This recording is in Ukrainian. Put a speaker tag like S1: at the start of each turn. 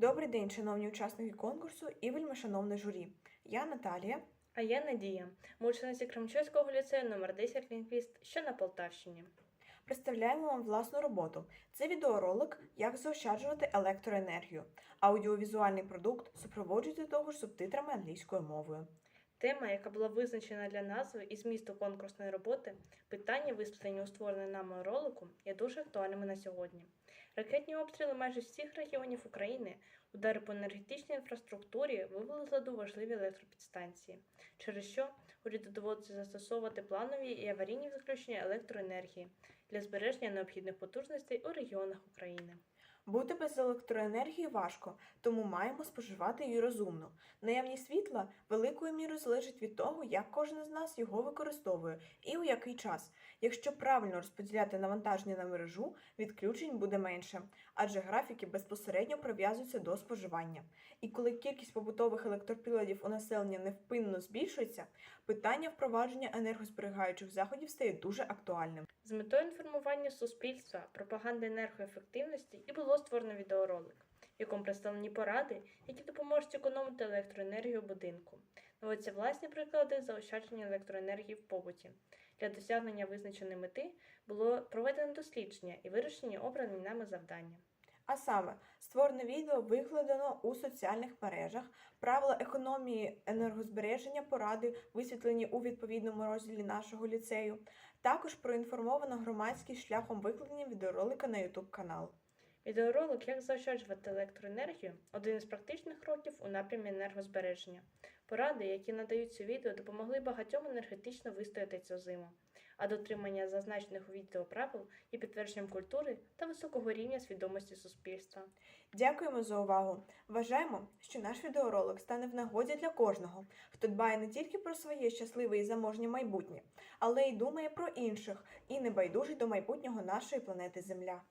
S1: Добрий день, шановні учасники конкурсу і вельми шановне журі. Я Наталія.
S2: А я Надія, ми учениці ліцею номер 10 лінгвіст, що на Полтавщині.
S1: Представляємо вам власну роботу. Це відеоролик Як заощаджувати електроенергію. Аудіовізуальний продукт супроводжується того ж субтитрами англійською мовою.
S2: Тема, яка була визначена для назви і змісту конкурсної роботи, питання, висвітлені у створеному нами ролику, є дуже актуальними на сьогодні. Ракетні обстріли майже всіх регіонів України, удари по енергетичній інфраструктурі вивели з ладу важливі електропідстанції, через що уряду доводиться застосовувати планові і аварійні відключення електроенергії для збереження необхідних потужностей у регіонах України.
S1: Бути без електроенергії важко, тому маємо споживати її розумно. Наявність світла великою мірою залежить від того, як кожен з нас його використовує і у який час. Якщо правильно розподіляти навантаження на мережу, відключень буде менше, адже графіки безпосередньо прив'язуються до споживання. І коли кількість побутових електроприладів у населення невпинно збільшується, питання впровадження енергозберігаючих заходів стає дуже актуальним.
S2: З метою інформування суспільства, пропаганди енергоефективності і було створено відеоролик, в якому представлені поради, які допоможуть економити електроенергію будинку. Наводяться власні приклади заощадження електроенергії в побуті. Для досягнення визначеної мети було проведено дослідження і вирішені обрані нами завдання.
S1: А саме, створене відео викладено у соціальних мережах, правила економії енергозбереження поради висвітлені у відповідному розділі нашого ліцею. Також проінформовано громадськість шляхом викладення відеоролика на YouTube канал.
S2: Відеоролик Як заощаджувати електроенергію один із практичних кроків у напрямі енергозбереження. Поради, які надаються відео, допомогли багатьом енергетично вистояти цю зиму, а дотримання зазначених у відео правил є підтвердженням культури та високого рівня свідомості суспільства.
S1: Дякуємо за увагу! Вважаємо, що наш відеоролик стане в нагоді для кожного, хто дбає не тільки про своє щасливе і заможнє майбутнє, але й думає про інших і небайдужий до майбутнього нашої планети Земля.